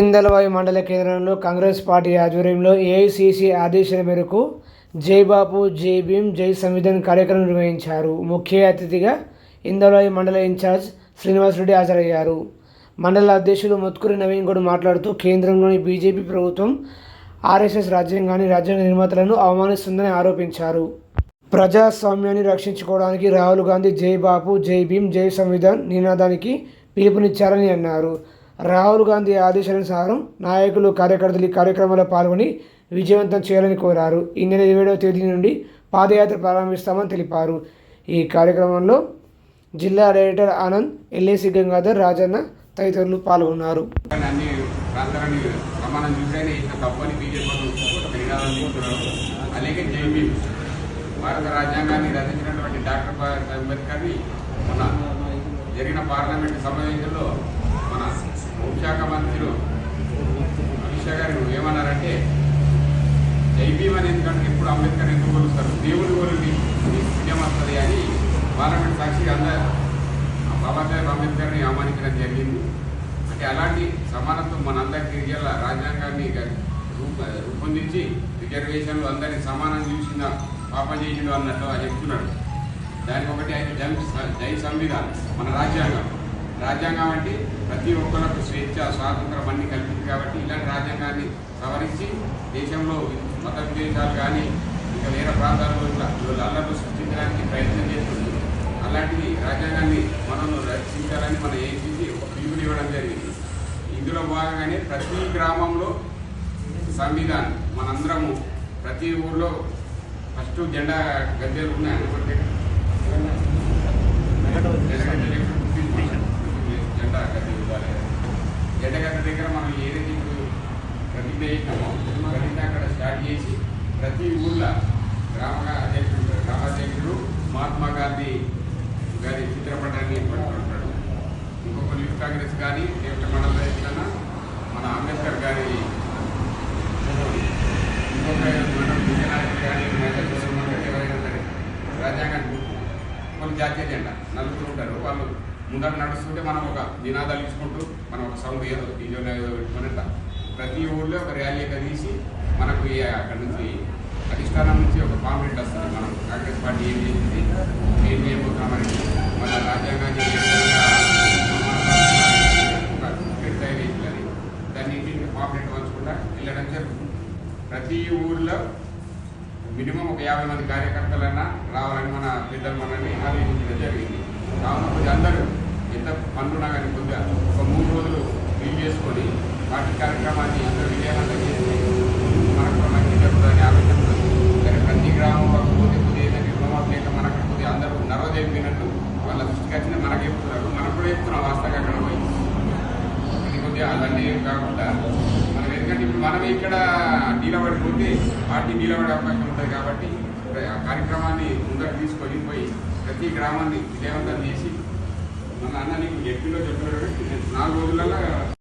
ఇందలవాయి మండల కేంద్రంలో కాంగ్రెస్ పార్టీ ఆధ్వర్యంలో ఏఐసిసి ఆదేశాల మేరకు జై బాపు జై భీమ్ జై సంవిధాన్ కార్యక్రమం నిర్వహించారు. ముఖ్య అతిథిగా ఇందలవాయి మండల ఇన్ఛార్జ్ శ్రీనివాసరెడ్డి హాజరయ్యారు. మండల అధ్యక్షులు మొత్కూరి నవీన్ గౌడ్ మాట్లాడుతూ కేంద్రంలోని బీజేపీ ప్రభుత్వం ఆర్ఎస్ఎస్ రాజ్యాంగాన్ని రాజ్యాంగ నిర్మాతలను అవమానిస్తుందని ఆరోపించారు. ప్రజాస్వామ్యాన్ని రక్షించుకోవడానికి రాహుల్ గాంధీ జై బాపు జై భీమ్ జై సంవిధాన్ నినాదానికి పిలుపునిచ్చారని అన్నారు. రాహుల్ గాంధీ ఆదేశానుసారం నాయకులు కార్యకర్తలు ఈ కార్యక్రమంలో పాల్గొని విజయవంతం చేయాలని కోరారు. ఈ నెల ఇరవై తేదీ నుండి పాదయాత్ర ప్రారంభిస్తామని తెలిపారు. ఈ కార్యక్రమంలో జిల్లా డైరెక్టర్ ఆనంద్ ఎల్ఏసి గంగాధర్ రాజన్న తదితరులు పాల్గొన్నారు. భారత రాజ్యాంగాన్ని రచించినటువంటి డాక్టర్ బాబాయ్ అంబేద్కర్ని మొన్న జరిగిన పార్లమెంట్ సమావేశంలో హోంశాఖ మంత్రులు అమిత్ షా గారు ఏమన్నారంటే జైబీమ్ అని ఎందుకంటే ఎప్పుడు అంబేద్కర్ ఎందుకు కొలుస్తారు? దేవుడి కొలిని విజయం వస్తుంది అని పార్లమెంట్ సాక్షిగా అందరూ బాబాసాహెబ్ అంబేద్కర్ని అవమానించడం జరిగింది. అంటే అలాంటి సమానత్వం మనందరికీ ఇయ్యాల రాజ్యాంగాన్ని రూపొందించి రిజర్వేషన్లు అందరినీ సమానం చూసిన పాపం చేసిండు అన్నట్టు అని చెప్తున్నాడు దానికి ఒకటి ఆయన జై సంవిధానం మన రాజ్యాంగం. రాజ్యాంగం అంటే ప్రతి ఒక్కరికి స్వేచ్ఛ స్వాతంత్రం అన్ని కల్పింది కాబట్టి ఇలాంటి రాజ్యాంగాన్ని సవరించి దేశంలో మత విదేశాలు కానీ ఇంకా వేరే ప్రాంతాల్లో ఇట్లా అల్లర్లు సృష్టించడానికి ప్రయత్నం చేస్తుంది. అలాంటిది రాజ్యాంగాన్ని మనం రక్షించాలని మన ఏసీసీ ఒక పిలుపుని ఇవ్వడం జరిగింది. ఇందులో భాగంగానే ప్రతి గ్రామంలో సంవిధానం మనందరము ప్రతి ఊర్లో ఫస్ట్ జెండా గద్దెలు ఉన్నాయి ఒకటి జెండా ఇవ్వాలి. జెండా దగ్గర మనం ఏదైతే ఇప్పుడు ప్రతిజ్ఞ చేసినామో ప్రతిజ్ఞ అక్కడ స్టార్ట్ చేసి ప్రతి ఊళ్ళో గ్రామ అధ్యక్షుడు గ్రామాధ్యక్షుడు మహాత్మా గాంధీ గారి చిత్రపటాన్ని పట్టుకుంటాడు ఇంకొక యూత్ కాంగ్రెస్ కానీ లేకపోతే మండల రైతులన్నా మన అంబేద్కర్ గారి ఇంకొక మండల విజయనాయకులు కానీ ఎవరైనా సరే రాజ్యాంగాన్ని కొన్ని జాతీయ జెండా నలుగురు ఉంటారు. వాళ్ళు ముందర నడుస్తుంటే మనం ఒక నినాదాలు ఇచ్చుకుంటూ మనం ఒక సౌండ్ ఏదో డీజో ఏదో పెట్టుకుని ప్రతి ఊళ్ళో ఒక ర్యాలీగా తీసి మనకు అక్కడ నుంచి అధిష్టానం నుంచి ఒక కాంప్లైంట్ వస్తుంది. మనం కాంగ్రెస్ పార్టీ ఏం చేసింది? ఏం చేయబోతున్నామని మన రాజ్యాంగాన్ని దాన్ని ఇంటికి కాంప్లైంట్ పంచకుండా వెళ్ళడం జరుగుతుంది. ప్రతి ఊర్లో మినిమం ఒక యాభై మంది కార్యకర్తలన్నా రావాలని మన పెద్దలు మనల్ని ఆదేశించడం జరిగింది. కావున కొద్దిగా అందరూ ఎంత పనులున్నా కానీ కొద్దిగా ఒక మూడు రోజులు వీలు చేసుకొని వాటి కార్యక్రమాన్ని అందరూ విజయవంతం చేసి మనకు మంచి జరుగుతుందని ఆలోచన కానీ ప్రతి గ్రామంలో పోతే కొద్దిగా ఏదైనా లేక మనకు కొద్దిగా అందరూ నరవదేపినట్టు వాళ్ళ దృష్టికి వచ్చిన మనకు చెప్తున్నారు మనం కూడా చెప్తున్నాం వాస్తవంగా అక్కడ పోయి అది కొద్దిగా అలాంటి కాకుండా మనం ఎందుకంటే ఇప్పుడు మనం ఇక్కడ నిలబడిపోతే పార్టీ నిలబడే అవకాశం ఉంటుంది కాబట్టి ఆ కార్యక్రమాన్ని ముందర తీసుకొని పోయి ప్రతి గ్రామాన్ని విజయవంతం చేసి మన అన్న నీకు ఎప్పిలో చెప్పినట్టు నాలుగు రోజులలో